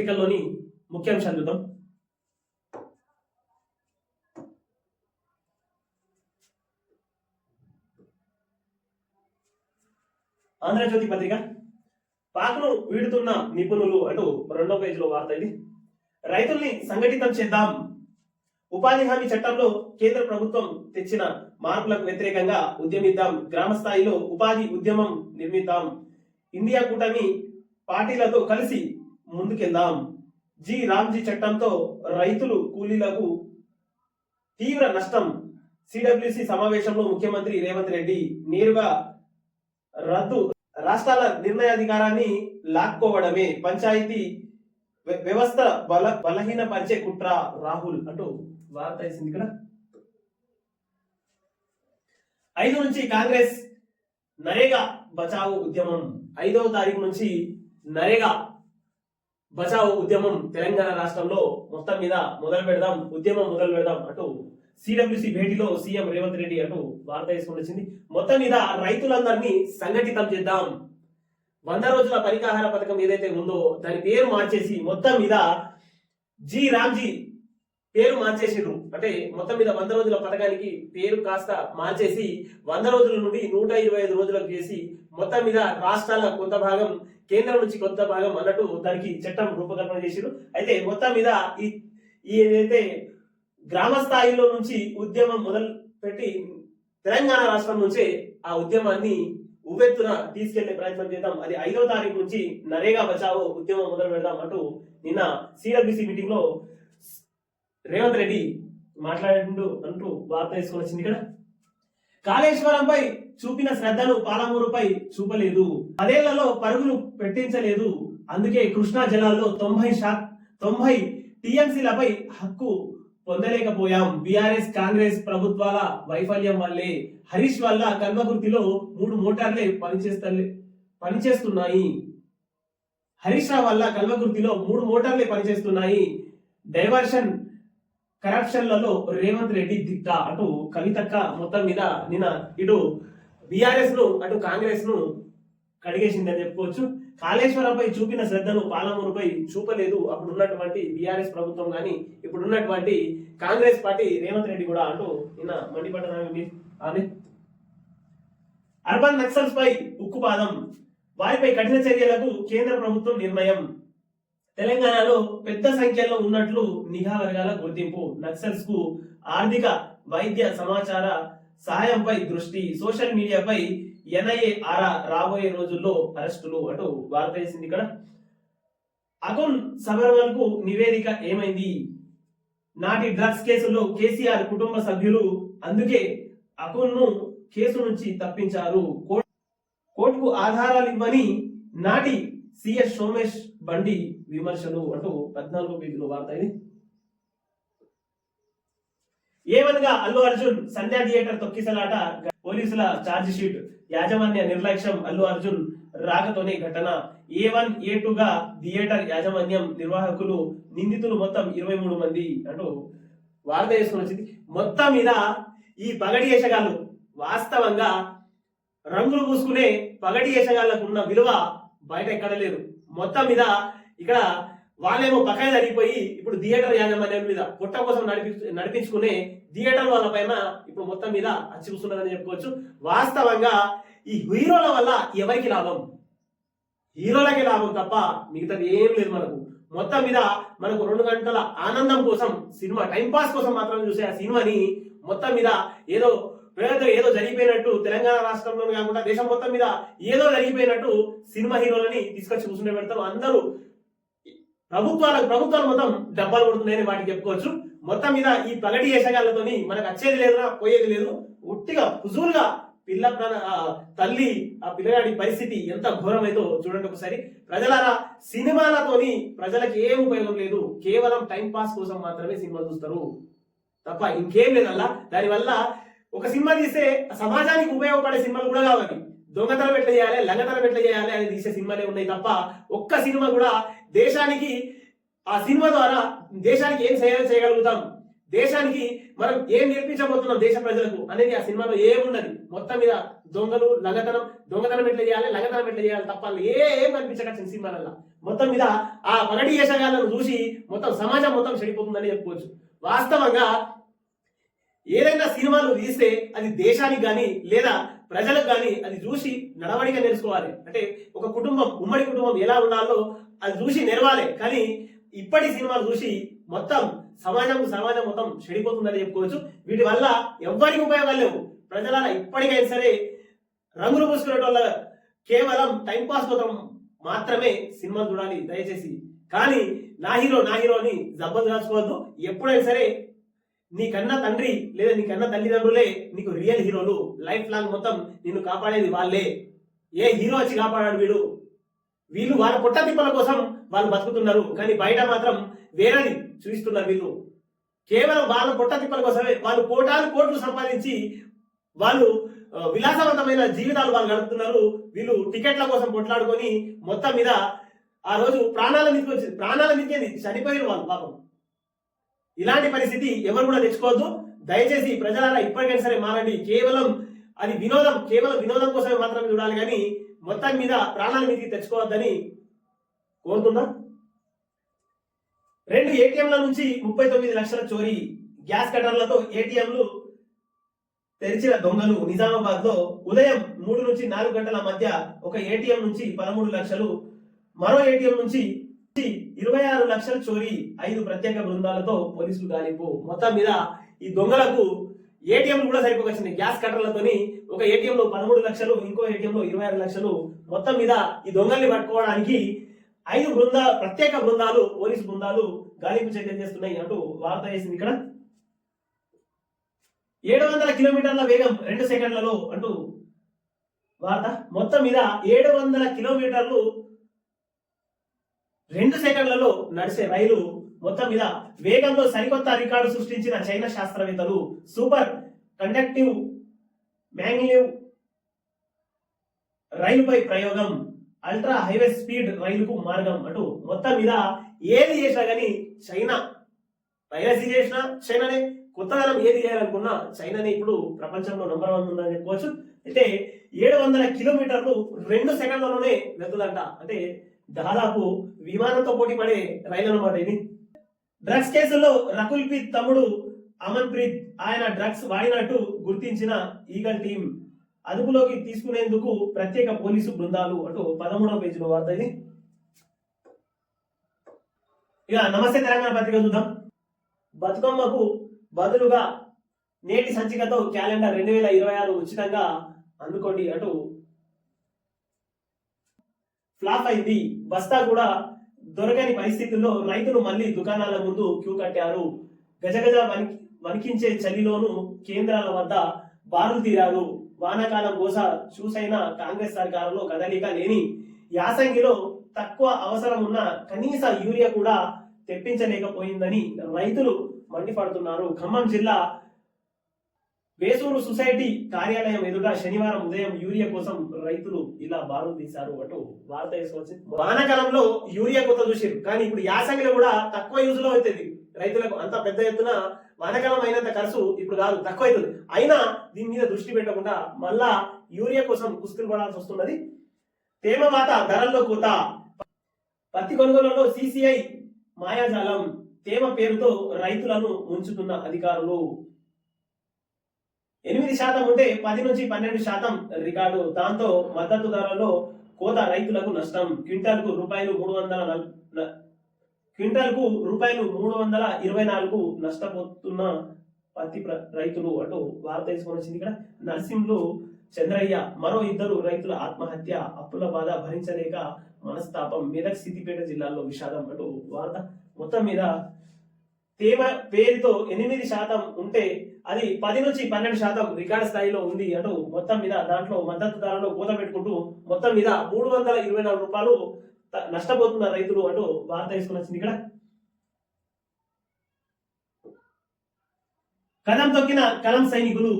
పత్రికల్లోని ముఖ్యాంశాలు చూద్దాం. ఆంధ్రజ్యోతి పత్రిక. పాకను వీడుతున్న నిపుణులు అంటూ రెండో పేజీలో వార్త ఇది. రైతుల్ని సంఘటితం చేద్దాం. ఉపాధి హామీ చట్టంలో కేంద్ర ప్రభుత్వం తెచ్చిన మార్పులకు వ్యతిరేకంగా ఉద్యమిద్దాం. గ్రామ స్థాయిలో ఉపాధి ఉద్యమం నిర్మిద్దాం. ఇండియా కూటమి పార్టీలతో కలిసి ముందుకెళ్దాం. జి. రామ్జీ చట్టంతో రైతులు కూలీలకు తీవ్ర నష్టం. సిడబ్ల్యూసి సమావేశంలో ముఖ్యమంత్రి రేవంత్ రెడ్డి నేరుగా రద్దు రాష్ట్రాల నిర్ణయాధికారాన్ని లాక్కోవడమే. పంచాయతీ వ్య- వ్యవస్థ బల బలహీనపరిచే కుట్ర. రాహుల్ అంటూ వార్త వేసింది ఇక్కడ. ఐదు నుంచి కాంగ్రెస్ నరేగా బచావో ఉద్యమం. ఐదవ తారీఖు నుంచి నరేగా బచావో ఉద్యమం తెలంగాణ రాష్ట్రంలో మొత్తం మీద మొదలు పెడదాం ఉద్యమం మొదలు పెడదాం అంటూ సిడబ్ల్యూసి భేటీలో సీఎం రేవంత్ రెడ్డి అంటూ వార్త వచ్చింది. మొత్తం మీద రైతులందరినీ సంఘటితం చేద్దాం. వంద రోజుల పరికాహార పథకం ఏదైతే ఉందో దాని పేరు మార్చేసి మొత్తం మీద జి రామ్జీ పేరు మార్చేసిండ్రు. అంటే మొత్తం మీద వంద రోజుల పథకానికి పేరు కాస్త మార్చేసి వంద రోజుల నుండి నూట ఇరవై ఐదు రోజులకు చేసి మొత్తం మీద రాష్ట్రాల కొంత భాగం కేంద్రం నుంచి కొంత భాగం అన్నట్టు దానికి చట్టం రూపకల్పన చేసిండ్రు. అయితే మొత్తం మీద ఈ ఈ ఏదైతే గ్రామ స్థాయిలో నుంచి ఉద్యమం మొదలు పెట్టి తెలంగాణ రాష్ట్రం నుంచే ఆ ఉద్యమాన్ని ఉవ్వెత్తున తీసుకెళ్ళే ప్రయత్నం చేద్దాం. అది ఐదో తారీఖు నుంచి నరేగా బచావో ఉద్యమం మొదలు పెడదాం అంటూ నిన్న సిడబ్ల్యూసి మీటింగ్లో రేవంత్ రెడ్డి మాట్లాడిండు అంటూ వార్త తీసుకొని వచ్చింది ఇక్కడ. కాళేశ్వరంపై చూపిన శ్రద్ధను పాలమూరుపై చూపలేదు. పదేళ్ళలో పరుగులు పెట్టించలేదు. అందుకే కృష్ణా జలాల్లో తొంభై శా తొంభై టీఎంసీలపై హక్కు పొందలేకపోయాం. బీఆర్ఎస్ కాంగ్రెస్ ప్రభుత్వాల వైఫల్యం వల్లే. హరీష్ వల్ల కల్వకుర్తిలో మూడు మోటార్లే పనిచేస్తలే పనిచేస్తున్నాయి. హరీష్ రావు వల్ల కల్వకుర్తిలో మూడు మోటార్లే పనిచేస్తున్నాయి. డైవర్షన్ కరప్షన్లలో రేవంత్ రెడ్డి దిట్ట అటు కవితక్క మొత్తం మీద నిన్న ఇటు బీఆర్ఎస్ను అటు కాంగ్రెస్ను కడిగేసిందని చెప్పుకోవచ్చు. కాళేశ్వరంపై చూపిన శ్రద్ధను పాలమూరుపై చూపలేదు. అప్పుడు ఉన్నటువంటి బీఆర్ఎస్ ప్రభుత్వం కానీ ఇప్పుడు ఉన్నటువంటి కాంగ్రెస్ పార్టీ రేవంత్ రెడ్డి కూడా అంటూ నిన్న మండిపడ్డ అర్బన్ నక్సల్స్ పై ఉక్కుపాదం వారిపై కఠిన చర్యలకు కేంద్ర ప్రభుత్వం నిర్ణయం. తెలంగాణలో పెద్ద సంఖ్యలో ఉన్నట్లు నిఘా వర్గాల గుర్తింపు. నక్సల్స్కు ఆర్థిక వైద్య సమాచార సహాయంపై దృష్టి. సోషల్ మీడియాపై ఎన్ఐఏ ఆరా రాబోయే రోజుల్లో అరెస్టులు అటు వార్త వేసింది ఇక్కడ. అకున్ సబర్వల్కు నివేదిక ఏమైంది? నాటి డ్రగ్స్ కేసులో కేసీఆర్ కుటుంబ సభ్యులు అందుకే అకున్ను కేసు నుంచి తప్పించారు. కోర్టుకు ఆధారాలు ఇవ్వని నాటి సిఎస్ సోమేష్ బండి విమర్శలు అంటూ పద్నాలుగు పేజీలో వార్త ఇది. ఏమనగా అల్లు అర్జున్ సంధ్యా థియేటర్ తొక్కిసలాట పోలీసుల ఛార్జ్ షీట్ యాజమాన్య నిర్లక్ష్యం అల్లు అర్జున్ రాకతోనే ఘటన. ఏ వన్ ఏ టూ గా థియేటర్ యాజమాన్యం నిర్వాహకులు నిందితులు మొత్తం ఇరవై మూడు మంది అంటూ వార్త వేసుకుని వచ్చింది. మొత్తం మీద ఈ పగడి వేషగాళ్ళు వాస్తవంగా రంగులు పూసుకునే పగటి వేషగాళ్ళకు ఉన్న విలువ బయట ఎక్కడ లేదు. మొత్తం మీద ఇక్కడ వాళ్ళేమో పక్కన జరిగిపోయి ఇప్పుడు థియేటర్ యాజమాన్యం మీద పుట్ట కోసం నడిపి నడిపించుకునే థియేటర్ వాళ్ళ పైన ఇప్పుడు మొత్తం మీద అచ్చి చెప్పుకోవచ్చు. వాస్తవంగా ఈ హీరోల వల్ల ఎవరికి లాభం? హీరోలకే లాభం తప్ప మిగతాది ఏం లేదు మనకు. మొత్తం మీద మనకు రెండు గంటల ఆనందం కోసం సినిమా టైంపాస్ కోసం మాత్రం చూసే ఆ సినిమాని మొత్తం మీద ఏదో పేద ఏదో జరిగిపోయినట్టు తెలంగాణ రాష్ట్రంలోనే కాకుండా దేశం మొత్తం మీద ఏదో జరిగిపోయినట్టు సినిమా హీరోలని తీసుకొచ్చి కూర్చుంటే పెడతారు. అందరూ ప్రభుత్వాలకు ప్రభుత్వాలు మొత్తం డబ్బాలు కొడుతున్నాయని వాటికి చెప్పుకోవచ్చు. మొత్తం మీద ఈ పగటి వేషగాళ్ళతోని మనకు వచ్చేది లేదురా పోయేది లేదు. ఉట్టిగా హుజూరుగా పిల్ల ప్రాణ తల్లి ఆ పిల్లగాడి పరిస్థితి ఎంత ఘోరమైందో చూడండి ఒకసారి. ప్రజలారా సినిమాలతోని ప్రజలకు ఏం ఉపయోగం లేదు. కేవలం టైం పాస్ కోసం మాత్రమే సినిమా చూస్తారు. తప్ప ఇంకేం లేదల్లా. దానివల్ల ఒక సినిమా తీస్తే సమాజానికి ఉపయోగపడే సినిమాలు కూడా కావాలి దొంగతనం ఎట్లా చేయాలి లంగతనం ఎట్లా చేయాలి అని తీసే సినిమాలే ఉన్నాయి తప్ప ఒక్క సినిమా కూడా దేశానికి ఆ సినిమా ద్వారా దేశానికి ఏం చేయాలి చేయగలుగుతాం? దేశానికి మనం ఏం నేర్పించబోతున్నాం దేశ ప్రజలకు అనేది ఆ సినిమాలో ఏమున్నది? మొత్తం మీద దొంగలు లగతనం దొంగతనం ఎట్లా చేయాలి లగతనం ఎట్లా చేయాలి తప్ప ఏం కనిపించక సినిమాలలో మొత్తం మీద ఆ పగటి యశగాలను చూసి మొత్తం సమాజం మొత్తం చెడిపోతుందని చెప్పుకోవచ్చు. వాస్తవంగా ఏదైనా సినిమాలు తీస్తే అది దేశానికి కానీ లేదా ప్రజలకు కానీ అది చూసి నడవడిక నేర్చుకోవాలి. అంటే ఒక కుటుంబం ఉమ్మడి కుటుంబం ఎలా ఉండాలో అది చూసి నెరవాలి. కానీ ఇప్పటి సినిమాలు చూసి మొత్తం సమాజం సమాజం మొత్తం చెడిపోతుందని చెప్పుకోవచ్చు. వీటి వల్ల ఎవ్వరికి ఉపయోగాలు లేవు. ప్రజల ఇప్పటికైనా సరే రంగులు పూసుకునే వాళ్ళ కేవలం టైం పాస్ కోసం మాత్రమే సినిమా చూడాలి దయచేసి. కానీ నా హీరో నా హీరో అని జబ్బలు రాసుకోవద్దు ఎప్పుడైనా సరే నీకన్నా తండ్రి లేదా నీకన్నా తల్లిదండ్రులే నీకు రియల్ హీరోలు. లైఫ్ లాంగ్ మొత్తం నిన్ను కాపాడేది వాళ్ళే. ఏ హీరో వచ్చి కాపాడాడు వీడు? వీళ్ళు వాళ్ళ పుట్ట తిప్పల కోసం వాళ్ళు బతుకుతున్నారు. కానీ బయట మాత్రం వేరని చూపిస్తున్నారు వీళ్ళు. కేవలం వాళ్ళ పుట్ట తిప్పల కోసమే వాళ్ళు కోటాలు కోట్లు సంపాదించి వాళ్ళు విలాసవంతమైన జీవితాలు వాళ్ళు గడుపుతున్నారు. వీళ్ళు టికెట్ల కోసం కొట్లాడుకొని మొత్తం మీద ఆ రోజు ప్రాణాల మీదకి వచ్చి ప్రాణాల మీదకి చనిపోయారు వాళ్ళు పాపం. ఇలాంటి పరిస్థితి ఎవరు కూడా తెచ్చుకోవద్దు. దయచేసి ప్రజలారా ఇప్పటికైనా సరే మారండి. కేవలం అది వినోదం కేవలం వినోదం కోసమే మాత్రమే చూడాలి కానీ మొత్తం మీద ప్రాణాల మీదకి తెచ్చుకోవద్దని కోరుతున్నా. రెండు ఏటీఎంల నుంచి ముప్పై తొమ్మిది లక్షల చోరీ గ్యాస్ కటర్లతో ఏటీఎంలు తెరిచిన దొంగలు నిజామాబాద్లో ఉదయం మూడు నుంచి నాలుగు గంటల మధ్య ఒక ఏటీఎం నుంచి పదమూడు లక్షలు మరో ఏటీఎం నుంచి ఇరవై ఆరు లక్షల చోరీ ఐదు ప్రత్యేక బృందాలతో పోలీసులు గాలింపు. మొత్తం మీద ఈ దొంగలకు ఏటీఎం కూడా సరిపోకొచ్చింది గ్యాస్ కట్టర్లతోని ఒక ఏటీఎం లో పదమూడు లక్షలు ఇంకో ఏటీఎం లో ఇరవై ఆరు లక్షలు. మొత్తం మీద ఈ దొంగల్ని పట్టుకోవడానికి ఐదు బృంద ప్రత్యేక బృందాలు పోలీసు బృందాలు గాలింపు చర్యలు చేస్తున్నాయి అంటూ వార్త వేసింది ఇక్కడ. ఏడు వందల కిలోమీటర్ల వేగం రెండు సెకండ్లలో అంటూ వార్త. మొత్తం మీద ఏడు వందల కిలోమీటర్లు రెండు సెకండ్లలో నడిచే రైలు మొత్తం మీద వేగంలో సరికొత్త రికార్డు సృష్టించిన చైనా శాస్త్రవేత్తలు సూపర్ కండక్టివ్ మ్యాంగ్లివ్ రైలుపై ప్రయోగం అల్ట్రా హైవే స్పీడ్ రైలుకు మార్గం అంటూ మొత్తం మీద ఏది చేసినా కానీ చైనా పైరసీ చేసినా చైనానే కొత్తదనం ఏది చేయాలనుకున్నా చైనానే ఇప్పుడు ప్రపంచంలో నంబర్ వన్ ఉందని చెప్పుకోవచ్చు. అయితే ఏడు వందల కిలోమీటర్లు రెండు సెకండ్లలోనే వెళ్తుందంట. అంటే దాదాపు విమానంతో పోటీ పడే రైలు అనమాట ఇది. డ్రగ్స్ కేసుల్లో రకుల్ ప్రీత్ తమ్ముడు అమన్ ప్రీత్ ఆయన డ్రగ్స్ వాడినట్టు గుర్తించిన ఈగల్ టీం అదుపులోకి తీసుకునేందుకు ప్రత్యేక పోలీసు బృందాలు అటు పదమూడవ పేజీలో వార్త ఇది. ఇక నమస్తే తెలంగాణ పత్రిక చూద్దాం. బతుకమ్మకు బదులుగా నేటి సంచికతో క్యాలెండర్ రెండు వేల ఇరవై ఆరు ఉచితంగా అందుకోండి అటు ఫ్లాప్ అయింది. బస్తా కూడా దొరకని పరిస్థితుల్లో రైతులు మళ్ళీ దుకాణాల ముందు క్యూ కట్టారు. గజగజ వణికి వణికించే చలిలోనూ కేంద్రాల వద్ద బారులు తీరారు. వానాకాలం గోస చూసైన కాంగ్రెస్ సర్కారంలో కదలిక లేని యాసంగిలో తక్కువ అవసరం ఉన్న కనీస యూరియా కూడా తెప్పించలేకపోయిందని రైతులు మండిపడుతున్నారు. ఖమ్మం జిల్లా వేసూరు సొసైటీ కార్యాలయం ఎదుట శనివారం ఉదయం యూరియా కోసం రైతులు ఇలా బారులు తీశారు అంటూ వార్త వానకాలంలో యూరియా కొత్త చూసారు కానీ ఇప్పుడు యాసంగిలో కూడా తక్కువ యూజ్లో అవుతుంది. రైతులకు అంత పెద్ద ఎత్తున వానకాలం అయినంత ఖర్చు ఇప్పుడు కాదు తక్కువ అవుతుంది. అయినా దీని మీద దృష్టి పెట్టకుండా మళ్ళా యూరియా కోసం కుస్తులు పడాల్సి వస్తున్నది. తేమ మాత ధరల్లో కోత. పత్తి కొనుగోలులో సిసిఐ మాయాజాలం. తేమ పేరుతో రైతులను ఉంచుతున్న అధికారులు. ఎనిమిది శాతం ఉంటే పది నుంచి పన్నెండు శాతం రికార్డు. దాంతో మద్దతు ధరలో కోత రైతులకు నష్టం. క్వింటాల్కు రూపాయలు మూడు వందల నల్- క్వింటాల్కు రూపాయలు మూడు వందల ఇరవై నాలుగు నష్టపోతున్న పత్తి ప్ర- రైతులు అంటూ వార్త తీసుకొని వచ్చింది ఇక్కడ. నర్సింహులు చంద్రయ్య మరో ఇద్దరు రైతుల ఆత్మహత్య. అప్పుల బాధ భరించలేక మనస్తాపం. మెదక్ సిద్దిపేట జిల్లాలో విషాదం అంటూ వార్త. మొత్తం మీద తేమ పేరుతో ఎనిమిది శాతం ఉంటే అది పది నుంచి పన్నెండు శాతం రికార్డ్ స్థాయిలో ఉంది అంటూ మొత్తం మీద దాంట్లో మద్దతు ధరలో కూత పెట్టుకుంటూ మొత్తం మీద మూడు వందల ఇరవై నాలుగు రూపాయలు నష్టపోతున్న రైతులు అంటూ వార్త తీసుకుని వచ్చింది ఇక్కడ. కలం తొక్కిన కలం సైనికులు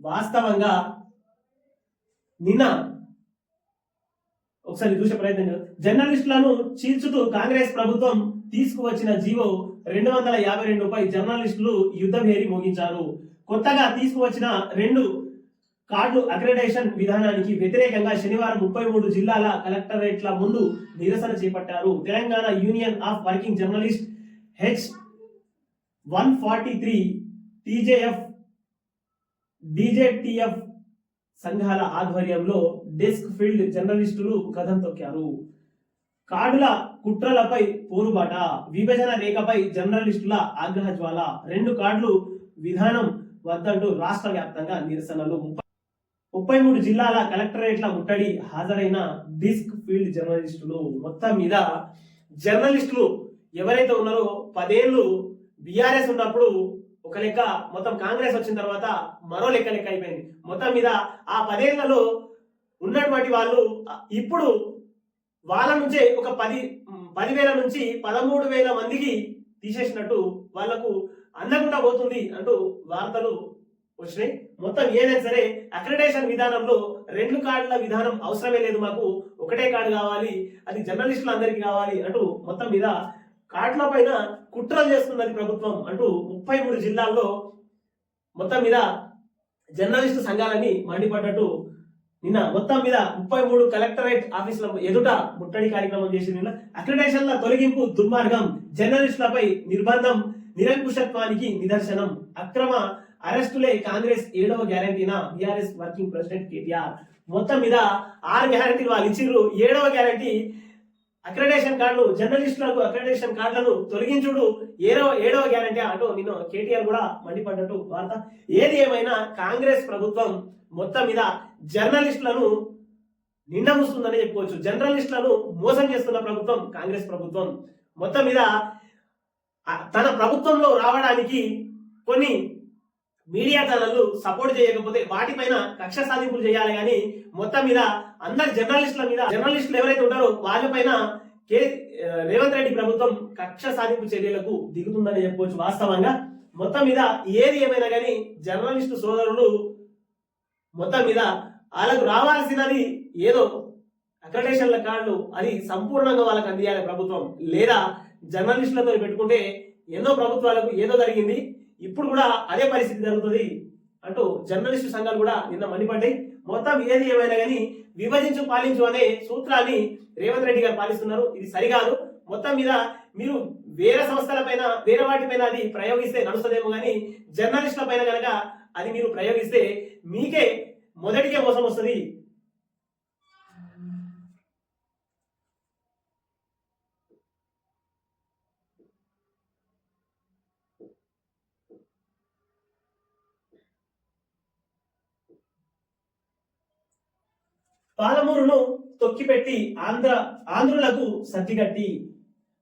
వాస్తవంగా నిన్న ఒకసారి చూసే ప్రయత్నం జర్నలిస్టులను చీల్చుతూ కాంగ్రెస్ ప్రభుత్వం తీసుకువచ్చిన జీవో రెండు వందల యాభై రెండుపై జర్నలిస్టులు యుద్ధం భేరి మోగించారు. కొత్తగా తీసుకువచ్చిన రెండు కార్డు అక్రెడేషన్ విధానానికి వ్యతిరేకంగా శనివారం ముప్పై మూడు జిల్లాల కలెక్టరేట్ల ముందు నిరసన చేపట్టారు. Telangana union of working journalist H one forty three TJF DJTF సంఘాల ఆధ్వర్యంలో డెస్క్ ఫీల్డ్ జర్నలిస్టులు కథం తొక్కారు. కార్డుల కుట్రలపై పోరుబాట విభజన రేఖపై జర్నలిస్టుల ఆగ్రహ జ్వాల రెండు కార్డులు విధానం వద్దంటూ రాష్ట్ర వ్యాప్తంగా నిరసనలు. ముప్పై మూడు జిల్లాల కలెక్టరేట్ల ముట్టడి హాజరైన డిస్క్ ఫీల్డ్ జర్నలిస్టులు. మొత్తం మీద జర్నలిస్టులు ఎవరైతే ఉన్నారో పదేళ్ళు బీఆర్ఎస్ ఉన్నప్పుడు ఒక లెక్క మొత్తం కాంగ్రెస్ వచ్చిన తర్వాత మరో లెక్క లెక్క అయిపోయింది. మొత్తం మీద ఆ పదేళ్ళలో ఉన్నటువంటి వాళ్ళు ఇప్పుడు వాళ్ళ నుంచే ఒక పది పదివేల నుంచి పదమూడు వేల మందికి తీసేసినట్టు వాళ్ళకు అందకుండా పోతుంది అంటూ వార్తలు వచ్చినాయి. మొత్తం ఏదైనా సరే అక్రిడేషన్ విధానంలో రెండు కార్డుల విధానం అవసరమే లేదు మాకు. ఒకటే కార్డు కావాలి అది జర్నలిస్టులు అందరికీ కావాలి అంటూ మొత్తం మీద కార్డుల పైన కుట్రలు చేస్తున్నది ప్రభుత్వం అంటూ ముప్పై మూడు జిల్లాల్లో మొత్తం మీద జర్నలిస్టు సంఘాలని మండిపడ్డట్టు నిన్న మొత్తం మీద ముప్పై మూడు కలెక్టరేట్ ఆఫీసుల ఎదుట ముట్టడి కార్యక్రమం చేసి నిన్న అక్రిడేషన్ల తొలగింపు దుర్మార్గం జర్నలిస్టులపై నిర్బంధం నిరంకుశత్వానికి నిదర్శనం అక్రమ అరెస్టులే కాంగ్రెస్ ఏడవ గ్యారంటీనా? BRS working president KTR. మొత్తం మీద ఆరు గ్యారంటీలు వాళ్ళు ఇచ్చిర్రు. ఏడవ గ్యారంటీ అక్రెడేషన్ కార్డులు జర్నలిస్టులకు అక్రెడేషన్ కార్డులను తొలగించుడు ఏడవ ఏడవ గ్యారంటీ అంటూ నిన్న కేటీఆర్ కూడా మండిపడ్డట్టు వార్త. ఏది ఏమైనా కాంగ్రెస్ ప్రభుత్వం మొత్తం మీద జర్నలిస్టులను నిండముస్తుందని చెప్పుకోవచ్చు. జర్నలిస్టులను మోసం చేస్తున్న ప్రభుత్వం కాంగ్రెస్ ప్రభుత్వం. మొత్తం మీద తన ప్రభుత్వంలో రావడానికి కొన్ని మీడియా ఛానళ్ళు సపోర్ట్ చేయకపోతే వాటిపైన కక్ష సాధింపులు చేయాలి కానీ మొత్తం మీద అందరి జర్నలిస్టుల మీద జర్నలిస్టులు ఎవరైతే ఉంటారో వాళ్ళపైన కే రేవంత్ రెడ్డి ప్రభుత్వం కక్ష సాధింపు చర్యలకు దిగుతుందని చెప్పవచ్చు వాస్తవంగా. మొత్తం మీద ఏది ఏమైనా కానీ జర్నలిస్టు సోదరులు మొత్తం మీద వాళ్ళకు రావాల్సినది ఏదో అక్రడేషన్ల కార్డులు అది సంపూర్ణంగా వాళ్ళకి అందియాలి ప్రభుత్వం. లేదా జర్నలిస్టులతో పెట్టుకుంటే ఎన్నో ప్రభుత్వాలకు ఏదో జరిగింది. ఇప్పుడు కూడా అదే పరిస్థితి జరుగుతుంది అంటూ జర్నలిస్టు సంఘాలు కూడా నిన్న మండిపడ్డాయి. మొత్తం ఏది ఏమైనా కానీ విభజించు పాలించు అనే సూత్రాన్ని రేవంత్ రెడ్డి గారు పాలిస్తున్నారు. ఇది సరికాదు. మొత్తం మీద మీరు వేరే సంస్థల పైన వేరే వాటిపైన అది ప్రయోగిస్తే నడుస్తుందేమో కానీ జర్నలిస్టుల పైన కనుక అది మీరు ప్రయోగిస్తే మీకే మొదటికే మోసం వస్తుంది. పాలమూరును తొక్కిపెట్టి ఆంధ్ర ఆంధ్రులకు సర్దిగట్టి.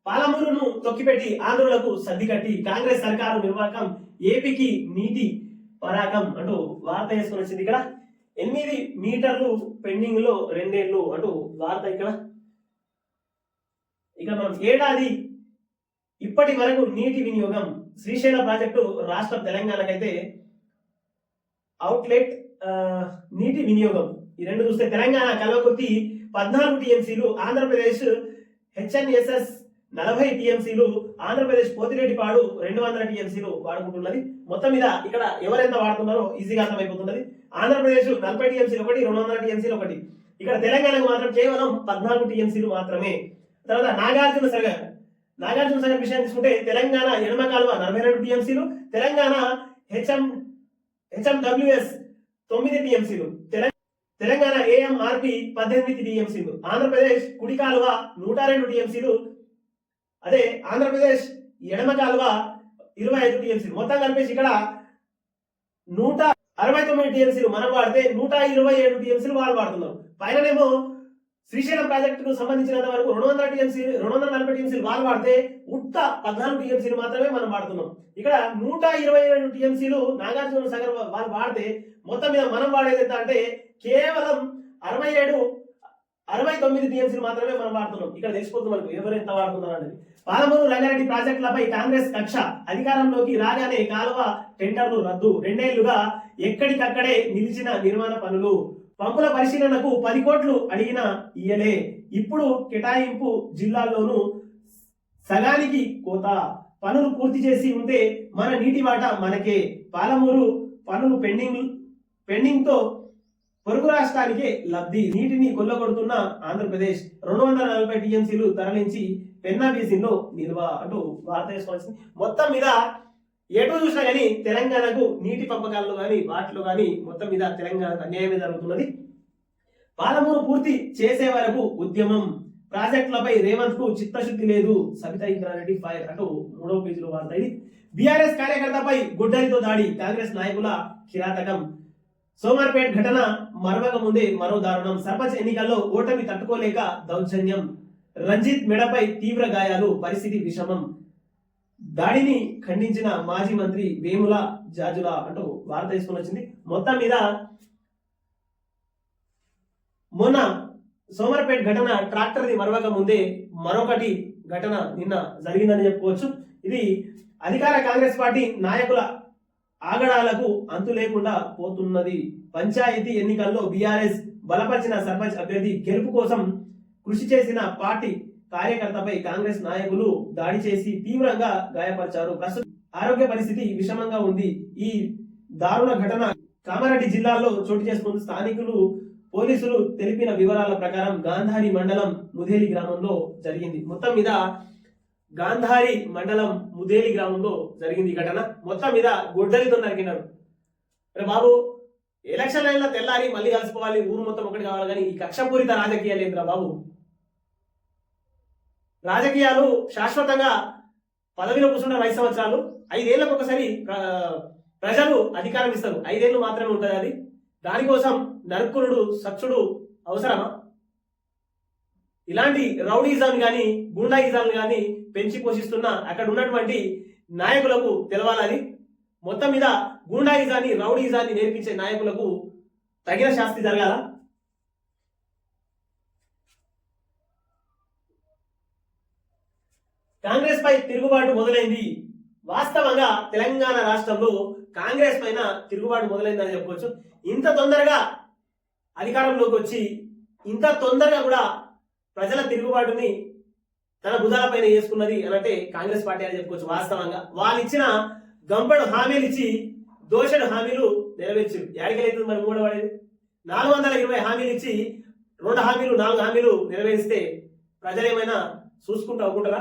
పాలమూరును తొక్కిపెట్టి ఆంధ్రులకు సర్దిగట్టి. కాంగ్రెస్ సర్కారు నిర్వాహకం ఏపీకి నీటి పరాకం అంటూ వార్త వేసుకుని వచ్చింది ఇక్కడ. ఎనిమిది మీటర్లు పెండింగ్లో రెండేళ్ళు అంటూ వార్త ఇక్కడ. ఇక మనం ఏడాది ఇప్పటి వరకు నీటి వినియోగం శ్రీశైల ప్రాజెక్టు రాష్ట్ర తెలంగాణకైతే అవుట్లెట్ నీటి వినియోగం ఈ రెండు చూస్తే తెలంగాణ కల్వకుర్తి పద్నాలుగు టీఎంసీలు ఆంధ్రప్రదేశ్ హెచ్ఎన్ఎస్ఎస్ నలభై టీఎంసీలు ఆంధ్రప్రదేశ్ పోతిరెడ్డిపాడు రెండు వందల టీఎంసీలు వాడుకుంటున్నది. మొత్తం మీద ఇక్కడ ఎవరెంత వాడుతున్నారో ఈజీగా అర్థమైపోతున్నది. ఆంధ్రప్రదేశ్ నలభై టీఎంసీలు ఒకటి రెండు వందల టీఎంసీలు ఒకటి. ఇక్కడ తెలంగాణకు మాత్రం కేవలం పద్నాలుగు టీఎంసీలు మాత్రమే. తర్వాత నాగార్జున సాగర్. నాగార్జున సాగర్ విషయం తీసుకుంటే తెలంగాణ ఎడమ కాలువ నలభై రెండు టీఎంసీలు తెలంగాణ హెచ్ఎం హెచ్ఎండబ్ల్యూఎస్ తొమ్మిది టీఎంసీలు. తెలంగాణ తెలంగాణ ఏఎంఆర్పి పద్దెనిమిది టీఎంసీలు ఆంధ్రప్రదేశ్ కుడి కాలువ నూట రెండు టీఎంసీలు అదే ఆంధ్రప్రదేశ్ ఎడమ కాలువ ఇరవై ఐదు టీఎంసీలు మొత్తం కలిపేసి ఇక్కడ నూట అరవై తొమ్మిది టీఎంసీలు మనం వాడితే నూట ఇరవై ఏడు టీఎంసీలు వాళ్ళు వాడుతున్నారు. పైననేమో శ్రీశైలం ప్రాజెక్టుకు సంబంధించినంత వరకు రెండు వందల టీఎంసీ రెండు వందల నలభై టీఎంసీలు వాళ్ళు వాడితే ఉత్త పద్నాలుగు టీఎంసీలు మాత్రమే మనం వాడుతున్నాం. ఇక్కడ నూట ఇరవై ఏడు టీఎంసీలు నాగార్జున సాగర్ వాళ్ళు వాడితే మొత్తం మీద మనం వాడేది ఎంత అంటే కేవలం అరవై ఏడు అరవై తొమ్మిది టీఎంసీలు మాత్రమే మనం వాడుతున్నాం. ఇక్కడ తెలిసిపోతుంది మనకు ఎవరు ఎంత వాడుతున్నారు అనేది. పాలమూరు రంగారెడ్డి ప్రాజెక్టులపై కాంగ్రెస్ కక్ష. అధికారంలోకి రాగానే కాలువ టెండర్లు రద్దు. రెండేళ్ళుగా ఎక్కడికక్కడే నిలిచిన నిర్మాణ పనులు. పంపుల పరిశీలనకు పది కోట్లు అడిగిన ఇయ్యలే. ఇప్పుడు కేటాయింపు జిల్లాల్లోనూ సగానికి కోత. పనులు పూర్తి చేసి ఉంటే మన నీటి వాటా మనకే. పాలమూరు పనులు పెండింగ్ పెండింగ్తో పొరుగు రాష్ట్రానికే లబ్ధి నీటిని కొల్లగొడుతున్న ఆంధ్రప్రదేశ్. రెండు వందల నలభై టీఎంసీలు తరలించి పెన్నా బేసిన్లో నిల్వ అంటూ వార్త వేసుకోవాల్సింది. మొత్తం మీద ఎటు చూసినా కానీ తెలంగాణకు నీటి పంపకాల్లో కానీ వాటిలో కానీ మొత్తం మీద తెలంగాణకు అన్యాయమే జరుగుతున్నది. పాలమూరు పూర్తి చేసే వరకు ఉద్యమం. ప్రాజెక్టులపై రేవంత్కు చిత్తశుద్ధి లేదు. సబితా ఇంద్రారెడ్డి ఫైర్ అంటూ మూడవ పేజీలో వార్త ఇది. బీఆర్ఎస్ కార్యకర్తపై గుడ్డలితో దాడి కాంగ్రెస్ నాయకుల కిరాతకం. సోమర్పేట్ ఘటన మరవక ముందే మరో దారుణం. సర్పంచ్ ఎన్నికల్లో ఓటమి తట్టుకోలేక దౌర్జన్యం. రంజిత్ మెడపై తీవ్ర గాయాలు పరిస్థితి విషమం. దాడిని ఖండించిన మాజీ మంత్రి వేముల జాజుల అంటూ వార్త తీసుకుని వచ్చింది. మొత్తం మీద మొన్న సోమర్పేట్ ఘటన ట్రాక్టర్ది మరవక ముందే మరొకటి ఘటన నిన్న జరిగిందని చెప్పుకోవచ్చు. ఇది అధికార కాంగ్రెస్ పార్టీ నాయకుల ఆగడాలకు అంతు లేకుండా పోతున్నది. పంచాయతీ ఎన్నికల్లో బీఆర్ఎస్ బలపరిచిన సర్పంచ్ అభ్యర్థి గెలుపు కోసం కృషి చేసిన పార్టీ కార్యకర్తపై కాంగ్రెస్ నాయకులు దాడి చేసి తీవ్రంగా గాయపరిచారు. ప్రస్తుతం ఆరోగ్య పరిస్థితి విషమంగా ఉంది. ఈ దారుణ ఘటన కామారెడ్డి జిల్లాలో చోటు చేసుకుంది. స్థానికులు పోలీసులు తెలిపిన వివరాల ప్రకారం గాంధారి మండలం ముధేలి గ్రామంలో జరిగింది. మొత్తం మీద గాంధారి మండలం ముదేలి గ్రామంలో జరిగింది ఈ ఘటన. మొత్తం మీద గొడ్డలితో నరికినారు. రే బాబు ఎలక్షన్ లైన్లో తెల్లారి మళ్ళీ కలుసుకోవాలి ఊరు మొత్తం ఒకటి కావాలి కానీ ఈ కక్షపూరిత రాజకీయాలు ఏంద్రా బాబు? రాజకీయాలు శాశ్వతంగా పదవిలో కూర్చున్న ఐదు సంవత్సరాలు. ఐదేళ్ళకు ఒకసారి ప్ర- ప్రజలు అధికారం ఇస్తారు. ఐదేళ్ళు మాత్రమే ఉంటుంది అది. దానికోసం నరుకునుడు సచ్చుడు అవసరమా? ఇలాంటి రౌడీజం కానీ గుండాయిజం కానీ పెంచి పోషిస్తున్న అక్కడ ఉన్నటువంటి నాయకులకు తెలవాలని మొత్తం మీద గూండాయిజాన్ని రౌడీజాన్ని నేర్పించే నాయకులకు తగిన శాస్తి జరగాల. కాంగ్రెస్ పై తిరుగుబాటు మొదలైంది. వాస్తవంగా తెలంగాణ రాష్ట్రంలో కాంగ్రెస్ పైన తిరుగుబాటు మొదలైందని చెప్పవచ్చు ఇంత తొందరగా అధికారంలోకి వచ్చి ఇంత తొందరగా కూడా ప్రజల తిరుగుబాటుని తన భుజాలపైన వేసుకున్నది అని అంటే కాంగ్రెస్ పార్టీ అని చెప్పుకోవచ్చు వాస్తవంగా. వాళ్ళు ఇచ్చిన గంపడు హామీలు ఇచ్చి దోషడు హామీలు నెరవేర్చారు ఏడకెళ్ళైతుంది మరి మూడవ పడేది నాలుగు వందల ఇరవై హామీలు ఇచ్చి రెండు హామీలు నాలుగు హామీలు నెరవేరిస్తే ప్రజలు ఏమైనా చూసుకుంటూ అవ్వకుంటారా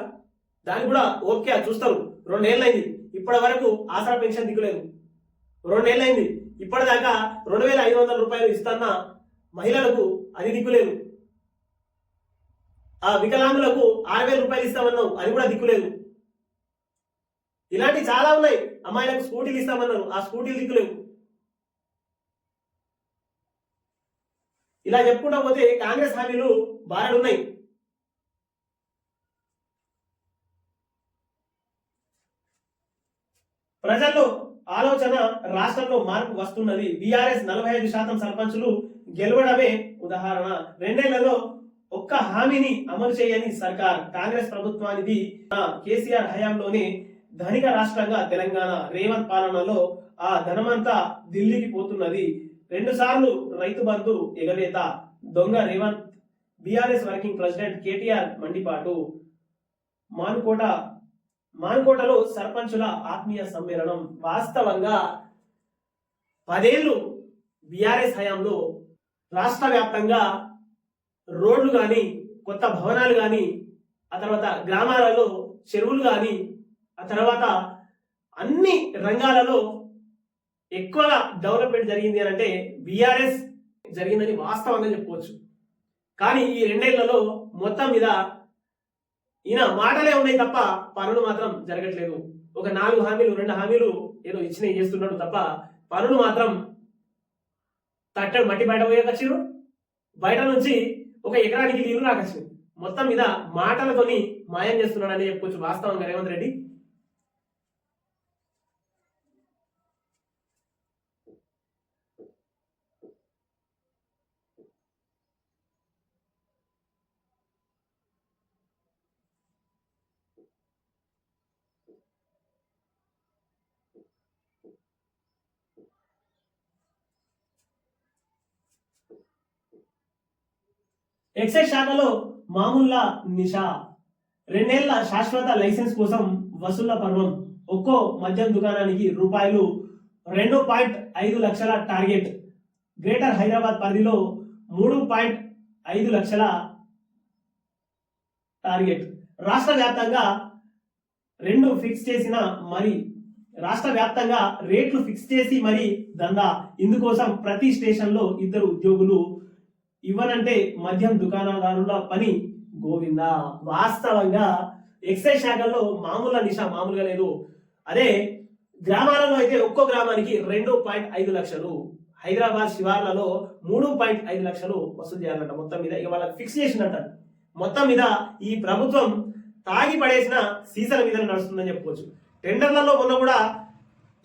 దాన్ని కూడా ఓకే చూస్తారు. రెండేళ్ళైంది. ఇప్పటి వరకు ఆసరా పెన్షన్ దిగులేదు. రెండేళ్ళైంది. ఇప్పటిదాకా రెండు వేల ఐదు వందల రూపాయలు ఇస్తున్న మహిళలకు అది దిక్కులేదు ఆ వికలాంగులకు ఆరు వేల రూపాయలు ఇస్తామన్నావు. అది కూడా దిక్కులేదు ఇలాంటి చాలా ఉన్నాయి. అమ్మాయిలకు స్కూటీలు ఇస్తామన్నారు. ఆ స్కూటీలు దిక్కులేవు ఇలా చెప్పుకుంటా పోతే కాంగ్రెస్ హామీలు బారడున్నాయి. ప్రజల్లో ఆలోచన రాష్ట్రంలో మార్పు వస్తున్నది. బీఆర్ఎస్ నలభై ఐదు శాతం సర్పంచులు గెలవడమే ఉదాహరణ. రెండేళ్ళలో ఒక్క హామీని అమలు చేయని సర్కార్ కాంగ్రెస్ ప్రభుత్వానిది. కేసీఆర్ హయాంలోనే ధనిక రాష్ట్రంగా తెలంగాణ రేవంత్ పాలనలో ఆ ధనమంతా ఢిల్లీకి పోతున్నది. రెండు సార్లు రైతు బంధు ఎగవేత దొంగ Revanth BRS working president KTR మండిపాటు. Manukota మానుకోటలో సర్పంచుల ఆత్మీయ సమ్మేళనం. వాస్తవంగా పదేళ్ళు బీఆర్ఎస్ హయాంలో రాష్ట్ర వ్యాప్తంగా రోడ్లు కానీ కొత్త భవనాలు కానీ ఆ తర్వాత గ్రామాలలో చెరువులు కానీ ఆ తర్వాత అన్ని రంగాలలో ఎక్కువగా డెవలప్మెంట్ జరిగింది అని అంటే బీఆర్ఎస్ జరిగిందని వాస్తవంగా చెప్పుకోవచ్చు. కానీ ఈ రెండేళ్ళలో మొత్తం మీద ఈయన మాటలే ఉన్నాయి తప్ప పనులు మాత్రం జరగట్లేదు. ఒక నాలుగు హామీలు రెండు హామీలు ఏదో ఇచ్చిన చేస్తున్నాడు తప్ప పనులు మాత్రం తట్టడు మట్టి బయట పోయేకొచ్చారు బయట నుంచి ఒక ఎకరానికి నీళ్ళు రాకచ్చు మొత్తం మీద మాటలతోని మాయం చేస్తున్నాడని చెప్పుకోవచ్చు వాస్తవంగా రేవంత్ రెడ్డి. ఎక్సైజ్ శాఖలో మామూల్లా నిషా. రెండేళ్ళ శాశ్వత లైసెన్స్ కోసం వసూళ్ళ పర్వం. ఒక్కో మద్యం దుకాణానికి రూపాయలు రెండు పాయింట్ ఐదు లక్షల టార్గెట్. గ్రేటర్ హైదరాబాద్ పరిధిలో మూడు పాయింట్ ఐదు లక్షల టార్గెట్. రాష్ట్ర వ్యాప్తంగా రెండు ఫిక్స్ చేసిన మరి రాష్ట్ర వ్యాప్తంగా రేట్లు ఫిక్స్ చేసి మరి దందా. ఇందుకోసం ప్రతి స్టేషన్లో ఇద్దరు ఉద్యోగులు ఇవ్వనంటే మద్యం దుకాణదారుల పని గోవింద. వాస్తవంగా ఎక్సైజ్ శాఖల్లో మామూలు నిష మామూలుగా లేదు. అదే గ్రామాలలో అయితే ఒక్కో గ్రామానికి రెండు పాయింట్ ఐదు లక్షలు. హైదరాబాద్ శివార్లలో మూడు పాయింట్ ఐదు లక్షలు వసూలు చేయాలంట మొత్తం మీద. ఇవాళ ఫిక్స్ చేసిందంట. మొత్తం మీద ఈ ప్రభుత్వం తాగి పడేసిన సీసల మీద నడుస్తుందని చెప్పుకోవచ్చు. టెండర్లలో ఉన్న కూడా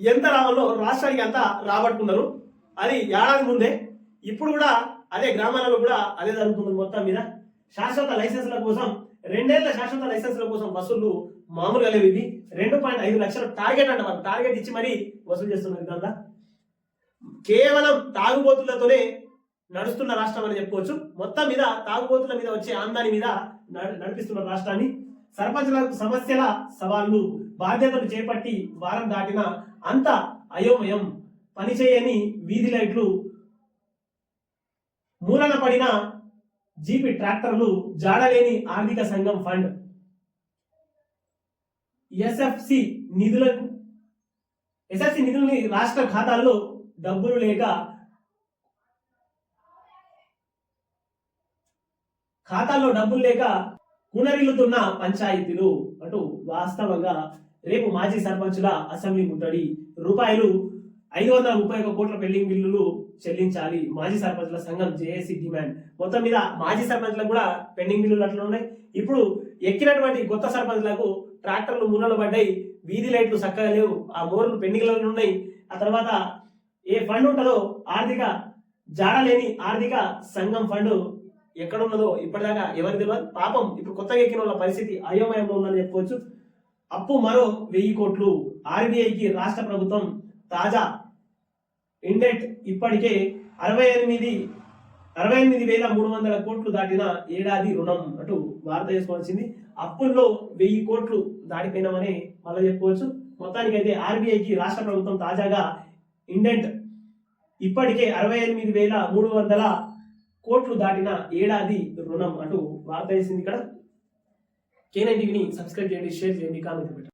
ఎంత రావాలో రాష్ట్రానికి అంతా రాబట్టుకున్నారు. అది ఏడాది ముందే. ఇప్పుడు కూడా అదే గ్రామాలలో కూడా అదే జరుగుతుంది మొత్తం మీద. శాశ్వత లైసెన్స్ల కోసం రెండేళ్ళ శాశ్వత లైసెన్స్ల కోసం బస్సులు మామూలుగా లేవు ఇవి. రెండు పాయింట్ ఐదు లక్షల టార్గెట్ అంట వాళ్ళు టార్గెట్ ఇచ్చి మరీ వసూలు చేస్తున్నారు ఇదంతా. కేవలం తాగుబోతులతోనే నడుస్తున్న రాష్ట్రం అని చెప్పుకోవచ్చు. మొత్తం మీద తాగుబోతుల మీద వచ్చే ఆందాని మీద నడిపిస్తున్న రాష్ట్రాన్ని. సర్పంచులకు సమస్యల సవాళ్ళు బాధ్యతలు చేపట్టి వారం దాటిన అంత అయోమయం. పనిచేయని వీధి లైట్లు మూలన పడిన జీపీ ట్రాక్టర్లు జాడలేని ఆర్థిక సంఘం ఫండ్. ఎస్ఎఫ్సి నిధులను ఎస్ఎఫ్సి నిధులని రాష్ట్ర ఖాతాల్లో డబ్బులు లేక ఖాతాల్లో డబ్బులు లేక కునరిల్లుతున్న పంచాయతీలు. అటు వాస్తవంగా రేపు మాజీ సర్పంచుల అసెంబ్లీ ముట్టడి. రూపాయలు ఐదు వందల ముప్పై ఒక కోట్ల పెండింగ్ బిల్లులు చెల్లించాలి. మాజీ సర్పంచుల సంఘం జేఏసీ డిమాండ్. మొత్తం మీద మాజీ సర్పంచ్లకు కూడా పెండింగ్ బిల్లులు అట్లా ఉన్నాయి. ఇప్పుడు ఎక్కినటువంటి కొత్త సర్పంచ్లకు ట్రాక్టర్లు మూలలు పడ్డాయి. వీధి లైట్లు చక్కగా లేవు. ఆ బోర్లు పెండింగ్లలో ఉన్నాయి. ఆ తర్వాత ఏ ఫండ్ ఉంటుందో ఆర్థిక జాడలేని ఆర్థిక సంఘం ఫండ్ ఎక్కడున్నదో ఇప్పటిదాకా ఎవరికి తెలియదు పాపం ఇప్పుడు కొత్తగా ఎక్కిన వాళ్ళ పరిస్థితి అయోమయంలో ఉందని చెప్పుకోవచ్చు. అప్పు మరో వెయ్యి కోట్లు. ఆర్బీఐకి రాష్ట్ర ప్రభుత్వం తాజా ఇండెట్ ఇప్పటికే అరవై ఎనిమిది అరవై ఎనిమిది వేల మూడు వందల కోట్లు దాటిన ఏడాది రుణం అంటూ భారత చేసుకోవాల్సింది అప్పుల్లో వెయ్యి కోట్లు దాటిపోయినామని మళ్ళీ చెప్పుకోవచ్చు. అయితే ఆర్బీఐకి రాష్ట్ర ప్రభుత్వం తాజాగా ఇండెంట్ ఇప్పటికే అరవై ఎనిమిది వేల మూడు వందల కోట్లు దాటిన ఏడాది రుణం అంటూ వార్త వేసింది ఇక్కడ. కేనై టీవీని సబ్స్క్రైబ్ చేయండి షేర్ చేయండి కామెంట్ పెట్టండి.